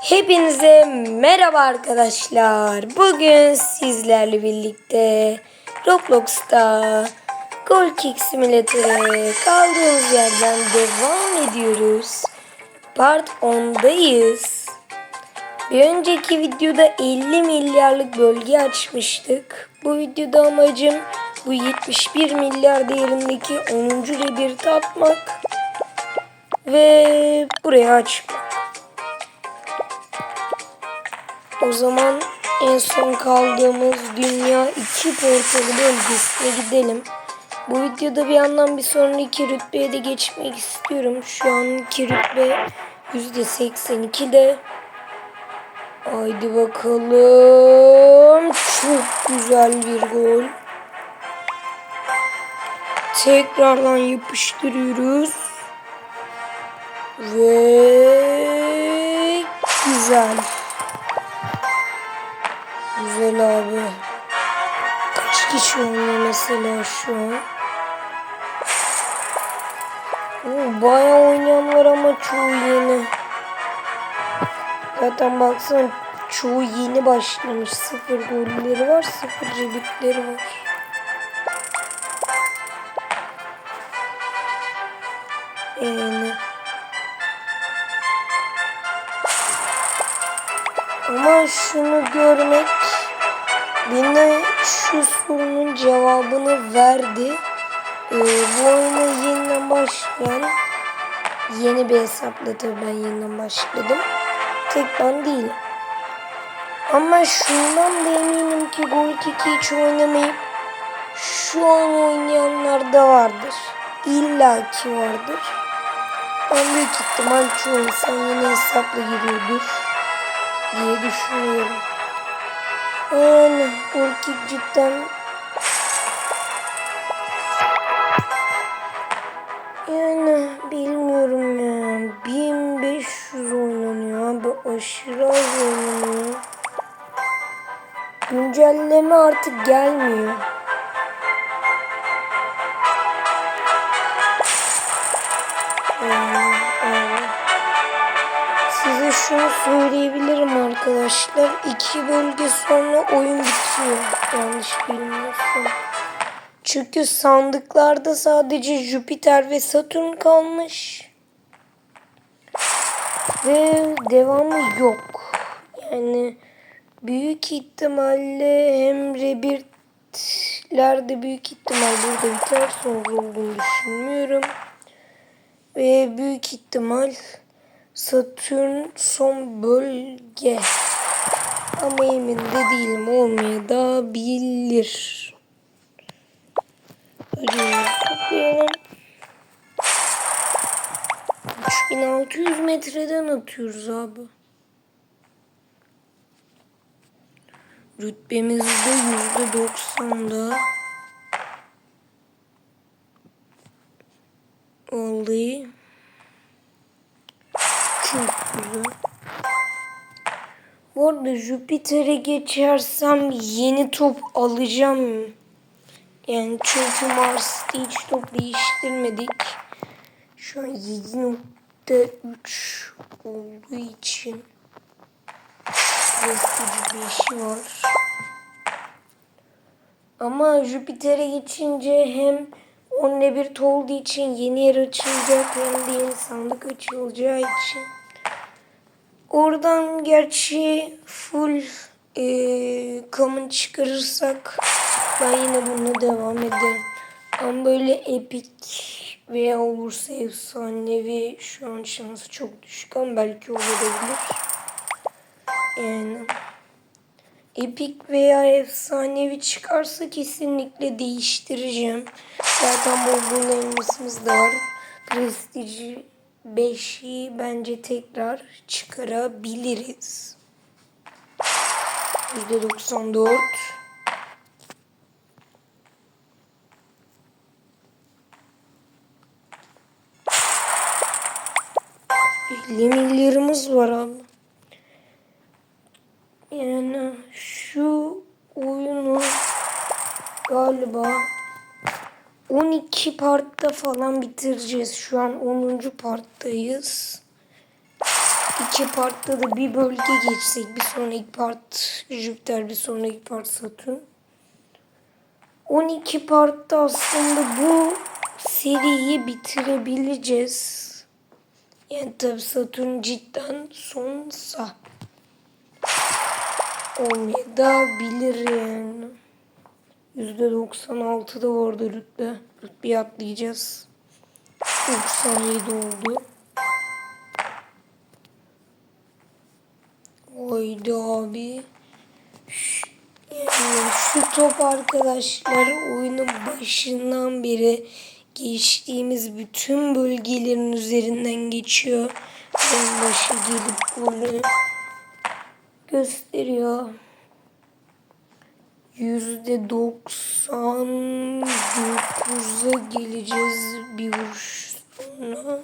Hepinize merhaba arkadaşlar. Bugün sizlerle birlikte Roblox'ta Goal Kick Simulator'a kaldığımız yerden devam ediyoruz. Part 10'dayız. Bir önceki videoda 50 milyarlık bölge açmıştık. Bu videoda amacım bu 71 milyar değerindeki 10. rebirti atmak ve buraya açmak. O zaman en son kaldığımız Dünya 2 portalı bölgesine gidelim. Bu videoda bir yandan bir sonraki rütbeye de geçmek istiyorum. Şu anki rütbe %82'de. Haydi bakalım. Çok güzel bir gol. Tekrardan yapıştırıyoruz. Ve güzel. Güzel abi. Kaç kişi oynuyor mesela şu an? Oo, bayağı oynayan var ama çoğu yeni. Zaten baksana çoğu yeni başlamış. Sıfır golleri var, sıfır cebitleri var. Yani. Ama şunu görmek bana şu sorunun cevabını verdi. Ee, bu oyuna yeniden başlayan yeni bir hesapla tabii ben yeniden başladım. Tek ben değilim. Ama şundan da eminim ki Gol Kick'i hiç oynamayıp şu an oynayanlar da vardır. İlla ki vardır. Ben büyük ihtimal çoğu insan yeni hesapla giriyordur diye düşünüyorum. Yani Orkid cidden yani bilmiyorum ya 1500 oynanıyor abi aşırı az oynanıyor. Güncelleme artık gelmiyor. Şunu söyleyebilirim arkadaşlar. İki bölge sonra oyun bitiyor. Yanlış bilmiyorsam. Çünkü sandıklarda sadece Jüpiter ve Satürn kalmış. Ve devamı yok. Yani büyük ihtimalle hem rebirtlerde büyük ihtimal burada biter sonra olduğunu düşünmüyorum. Ve büyük ihtimal Satürn son bölge. Ama emin de değilim olmaya da bilir. Hadi toplayalım. 3600 metreden atıyoruz abi. Rütbemiz de %90'da. Vallahi çok güzel. Bu arada Jüpiter'e geçersem yeni top alacağım. Yani çünkü Mars'ta hiç top değiştirmedik. Şu an 7.3 olduğu için prestij bir işi var. Ama Jüpiter'e geçince hem 10 bir olduğu için yeni yer açılacak hem de yeni sandık açılacağı için. Oradan gerçi full e, common çıkarırsak ben yine bununla devam ederim. Ama böyle epic veya olursa efsanevi şu an şansı çok düşük ama belki olabilir. Yani epik veya efsanevi çıkarsa kesinlikle değiştireceğim. Zaten bol elmasımız da var. Prestiji 5'i bence tekrar çıkarabiliriz. %94 50 milyarımız var abi. Yani şu oyunu galiba 12 partta falan bitireceğiz. Şu an 10. parttayız. iki partta da bir bölge geçsek. Bir sonraki part Jüpiter, bir sonraki part Satürn. 12 partta aslında bu seriyi bitirebileceğiz. Yani tabi Satürn cidden sonsa olmayabilir yani. %96'da orada rütbe. Rütbeyi atlayacağız. 97 oldu. Oydu abi. Şu, top arkadaşlar oyunun başından beri geçtiğimiz bütün bölgelerin üzerinden geçiyor. En başı gelip golü gösteriyor. Yüzde doksan dokuza geleceğiz bir vuruş sonra.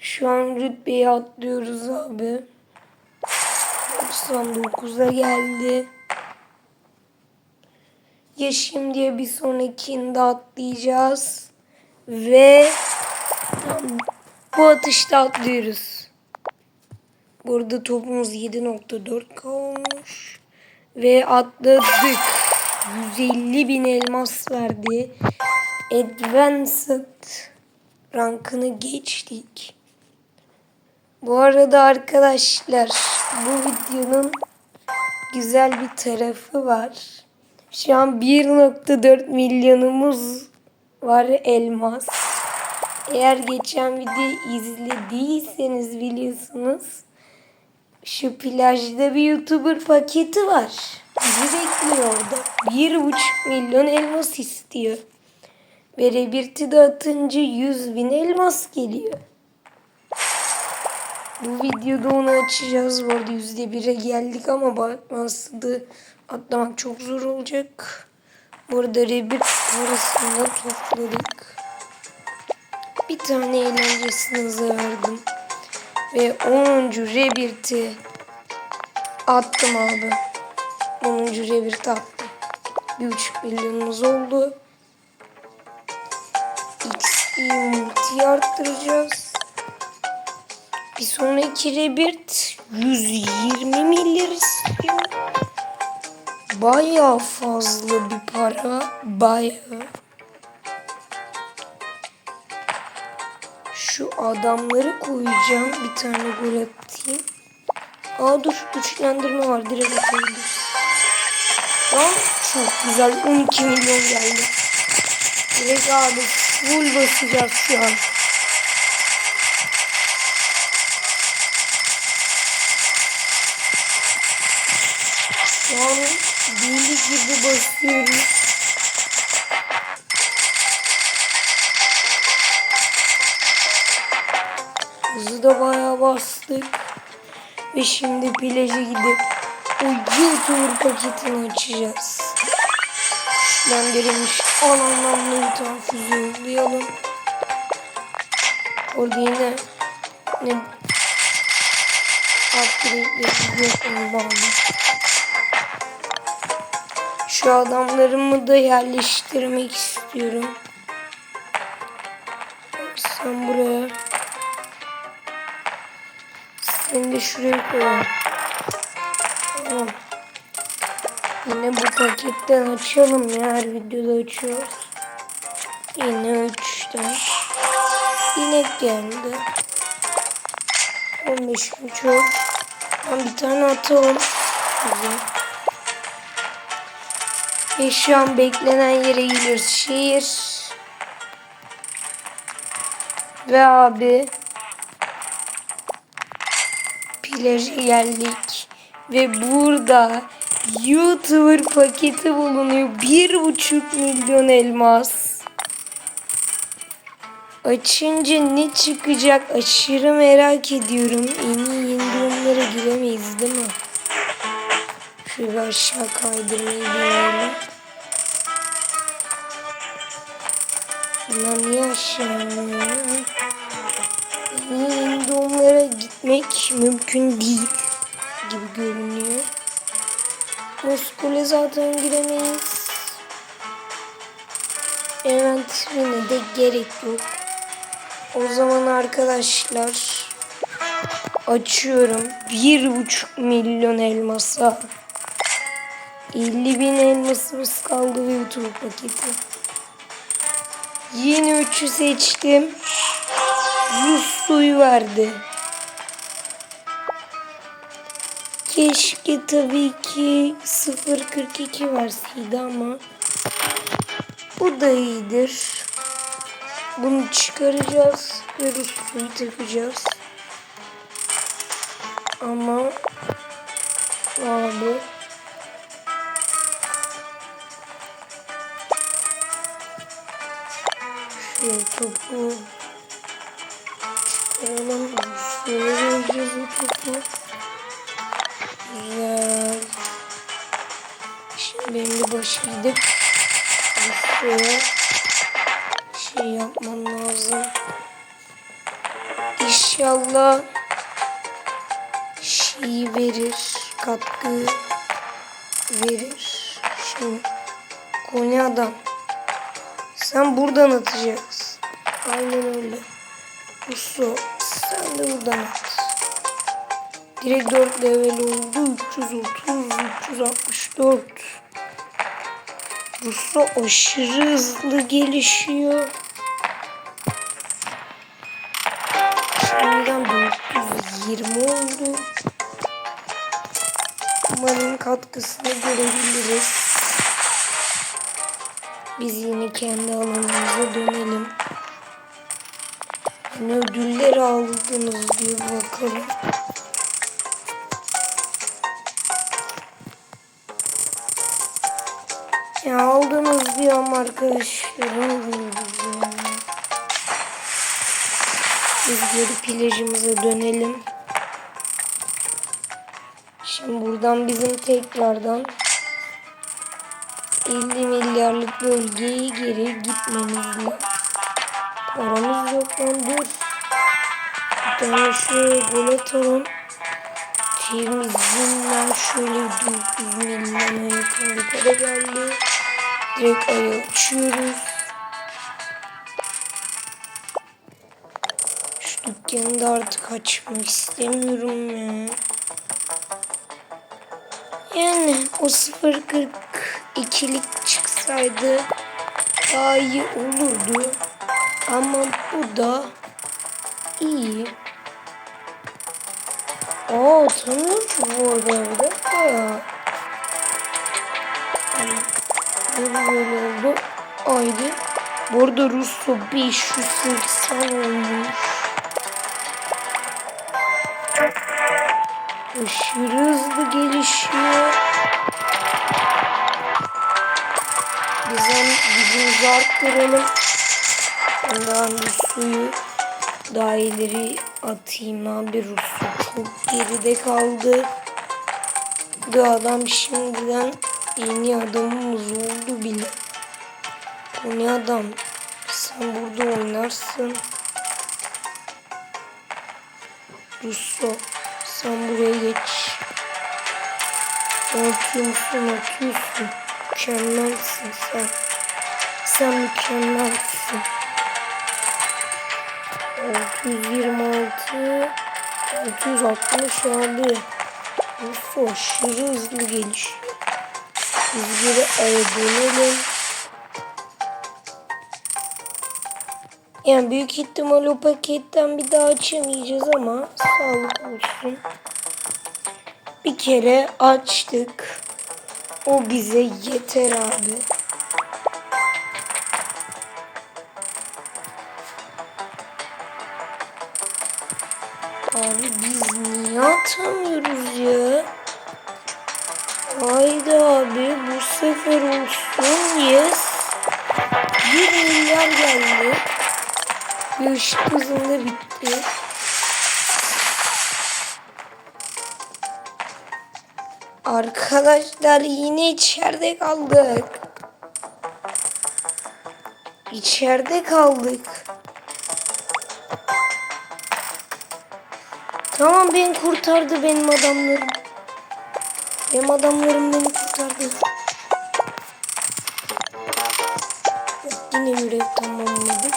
Şu an rütbeyi atlıyoruz abi. 99'a geldi. Ya şimdiye bir sonrakinde atlayacağız. Ve bu atışta atlıyoruz. Burada topumuz 7.4 kalmış. Ve atladık. 150 bin elmas verdi. Advanced rankını geçtik. Bu arada arkadaşlar bu videonun güzel bir tarafı var. Şu an 1.4 milyonumuz var elmas. Eğer geçen videoyu izlediyseniz biliyorsunuz şu plajda bir YouTuber paketi var. Bizi bekliyor orada. 1.5 milyon elmas istiyor. Ve Rebirth'i de atınca 100 bin elmas geliyor. Bu videoda onu açacağız. Bu arada %1'e geldik ama bakması atlamak çok zor olacak. Bu arada Rebirth parasını topladık. Bir tane eğlencesini verdim. Ve 10. Rebirth'i attım abi. 10. Rebirth attım. 1.5 milyonumuz oldu. XP multi arttıracağız. Bir sonraki Rebirth 120 milyar istiyor. Baya fazla bir para. Baya. Şu adamları koyacağım. Bir tane gol atayım. Aa dur güçlendirme var. Direkt atabiliriz. Aa, çok güzel. 12 milyon geldi. Direkt abi full basacağız şu an. Bastık. Ve şimdi plaja gidip o YouTuber paketini açacağız. Güçlendirilmiş alanlarla bir tane füze yollayalım. Orada yine ne upgrade'leri yok bağlı. Şu adamlarımı da yerleştirmek istiyorum. Sen buraya. De şuraya koyalım. Tamam. Yine bu paketten açalım ya. Her videoda açıyoruz. Yine üçten. İnek geldi. 15 buçuk. Ben bir tane atalım. Güzel. Ve şu an beklenen yere gidiyoruz. Şehir. Ve abi plaja geldik. Ve burada YouTuber paketi bulunuyor. Bir buçuk milyon elmas. Açınca ne çıkacak aşırı merak ediyorum. En iyi yeni durumlara giremeyiz değil mi? Şöyle aşağı kaydırmayı deneyelim. Bunlar niye aşağı yeni doğumlara gitmek mümkün değil gibi görünüyor. Moskole zaten giremeyiz. Evet yine de gerek yok. O zaman arkadaşlar Açıyorum. Bir buçuk milyon elmasa. 50 bin elmasımız kaldı ve YouTube paketi. Yeni 3'ü seçtim. Rus suyu verdi. Keşke tabii ki 0.42 verseydi ama bu da iyidir. Bunu çıkaracağız ve Rus suyu takacağız. Ama abi şu topu çıkaralım. Şöyle vereceğiz bu topu. Güzel. Şimdi benim de başı gidip şuraya şey yapmam lazım. İnşallah şey verir, katkı verir. Şimdi Konya adam. Sen buradan atacaksın. Aynen öyle. Russo sen de buradan at. Direkt 4 level oldu. 330, 364. Russo aşırı hızlı gelişiyor. Şimdiden 420 oldu. Umarım katkısını görebiliriz. Biz yine kendi alanımıza dönelim. Ne ödüller aldınız diye bakalım. Ya aldınız diyorum arkadaşlar. Biz geri plajımıza dönelim. Şimdi buradan bizim tekrardan 50 milyarlık bölgeye geri gitmemiz lazım. Paramız yok lan dur. Bir tane şöyle gol atalım. Temizliğinden şöyle 900 milyona yakın para geldi. Direkt aya uçuyoruz. Şu dükkanı da artık açmak istemiyorum ya. Yani o 0.42'lik çıksaydı daha iyi olurdu. Ama bu da iyi. Aa tanıyorum ki bu arada. Aa. Bu böyle oldu. Haydi. Bu arada Russo 580 olmuş. Aşırı hızlı gelişiyor. Bizim gücümüzü arttıralım. Ondan bu suyu daha ileri atayım abi. Rusu çok geride kaldı. Bu adam şimdiden yeni adamımız oldu bile. Ne adam? Sen burada oynarsın. Russo sen buraya geç. Atıyorsun atıyorsun. Mükemmelsin sen. Sen mükemmelsin. 626 660 abi. Uf aşırı hızlı gelişiyor. Biz geri dönelim. Yani büyük ihtimal o paketten bir daha açamayacağız ama sağlık olsun. Bir kere açtık. O bize yeter. Abi atamıyoruz ya? Haydi abi bu sefer olsun yes. 1 milyar geldi. Ve ışık hızında bitti. Arkadaşlar yine içeride kaldık. İçeride kaldık. Tamam beni kurtardı benim adamlarım. Benim adamlarım beni kurtardı. Yine görev tamamladık.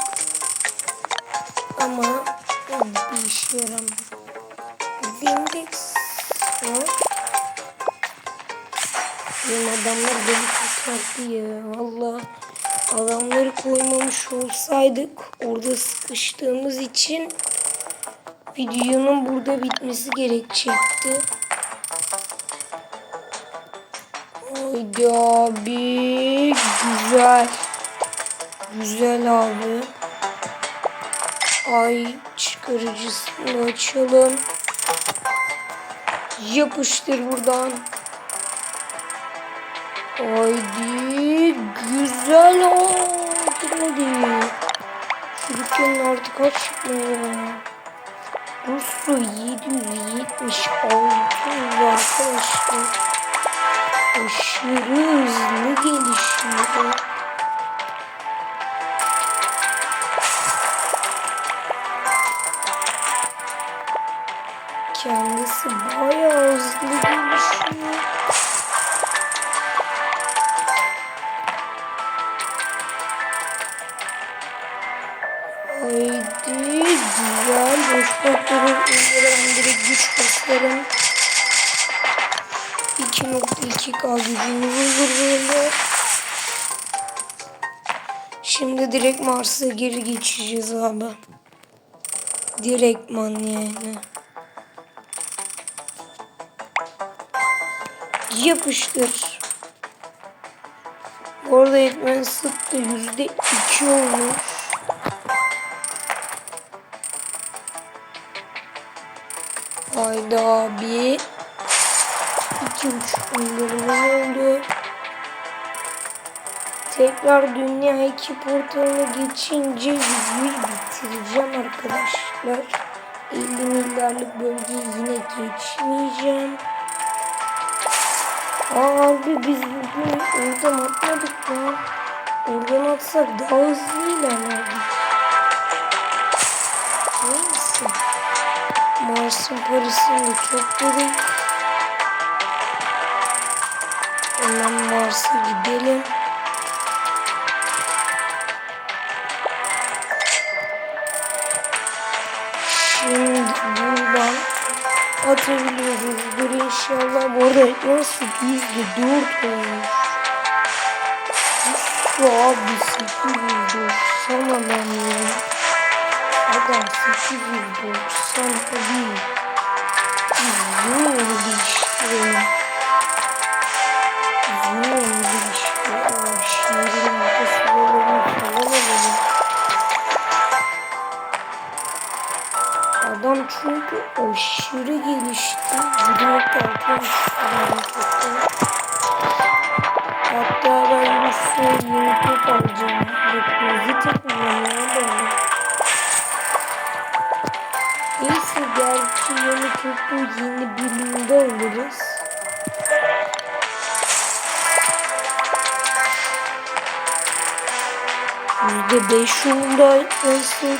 Ama bir işe. Bendix. Ha? Benim adamlar beni kurtardı ya. Valla adamları koymamış olsaydık orada sıkıştığımız için videonun burada bitmesi gerekecekti. Haydi abi. Güzel. Güzel abi. Ay çıkarıcısını açalım. Yapıştır buradan. Haydi. Güzel oldu. Şu dükkanın artık açma ya. Rusu 776 arkadaşlar. Aşırı hızlı gelişiyor. Direkt Mars'a geri geçeceğiz abi. Direktman yani. Yapıştır. Bu arada etmen sık da yüzde iki olmuş. Haydi abi. İki buçuk milyonumuz oldu. Tekrar dünya iki portalına geçince videoyu bitireceğim arkadaşlar. 50 milyarlık bölgeyi yine geçmeyeceğim. Aa abi biz bugün oradan atmadık ya. Oradan atsak daha hızlı ilerlerdik. Neyse. Mars'ın parasını da topladık. Hemen Mars'a gidelim. İnşallah. Bu arada ekransı yüzde dört olmuş. Şu abi 890 adam ya. Adam 890 abi. Uzun oldu değiştirelim. Uzun Adam çünkü aşırı gelişti. Direkt altına Hatta ben bu su yeni top alacağım. Depozito kullanıyorum böyle. Neyse gerçi yeni topu yeni bölümde alırız. Yüzde beş oldu nasıl?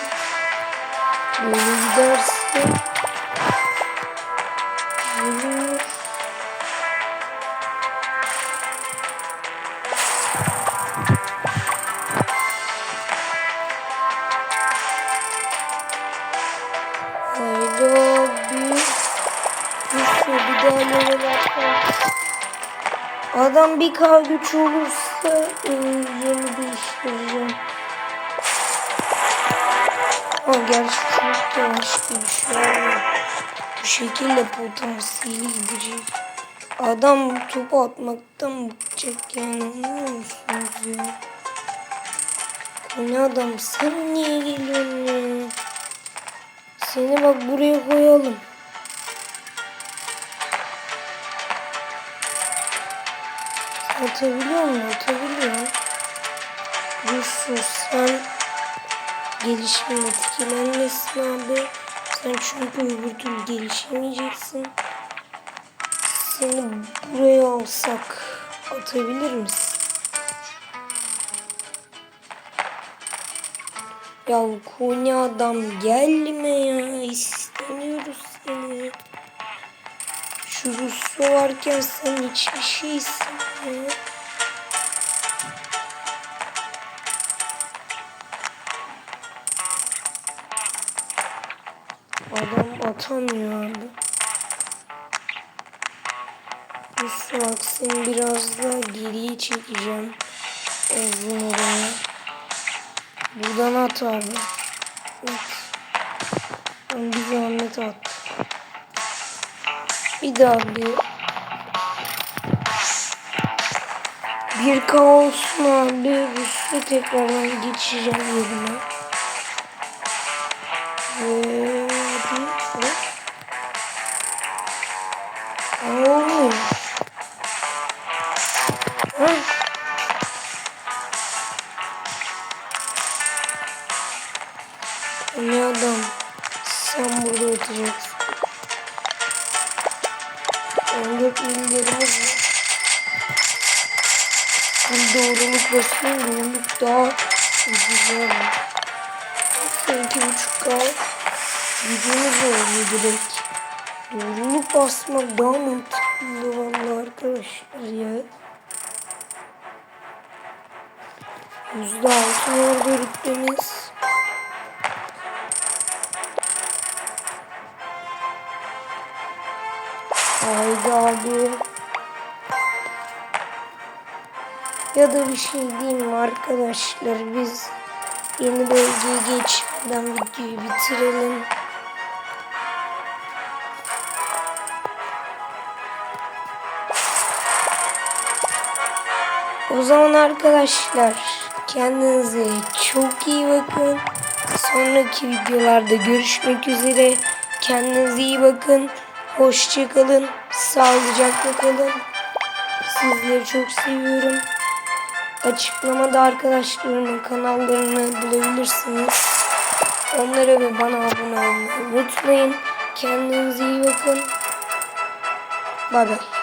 Böyle giderse Yürü. Haydi abi. Neyse bir daha. Adam bir K güç olursa e, yeni değiştireceğim. Ama gerçi yavaş şu an. Bu şekilde potansiyeli gidecek. Adam topu atmaktan bıkacak yani anlıyor musunuz ya? Bu ne adam sen niye geliyorsun ya? Seni bak buraya koyalım. Atabiliyor mu? Atabiliyor. Yusuf sen gelişim etkilenmesin abi. Sen çünkü öbür türlü gelişemeyeceksin. Seni buraya alsak atabilir misin? Ya Konya adam gelme ya. İstemiyoruz seni. Şu Rusya varken sen hiçbir şeysin ya. atamıyordu. Misvaksın biraz da geriye çekeceğim. Uzun oranı. Buradan at abi. Evet. Ben bir zahmet at. Bir daha bir. Bir kaosun abi. Üstü tekrardan geçeceğim yerine. Ne adam? Sen burada oturacaksın. 14 millerimiz var. Hem doğruluk basıyor, doğruluk daha güzel. Sanki buçuk k gücümüz oluyor direkt. Doğruluk basmak daha mantıklı valla arkadaşlar ya. Yüzde altı orada rütbemiz. Abi. Ya da bir şey diyeyim mi arkadaşlar biz yeni bölgeye geçmeden videoyu bitirelim. O zaman arkadaşlar kendinize çok iyi bakın. Sonraki videolarda görüşmek üzere. Kendinize iyi bakın. Hoşçakalın. Sağlıcakla kalın. Sizleri çok seviyorum. Açıklamada arkadaşlarımın kanallarını bulabilirsiniz. Onlara ve bana abone olmayı unutmayın. Kendinize iyi bakın. Bay bay.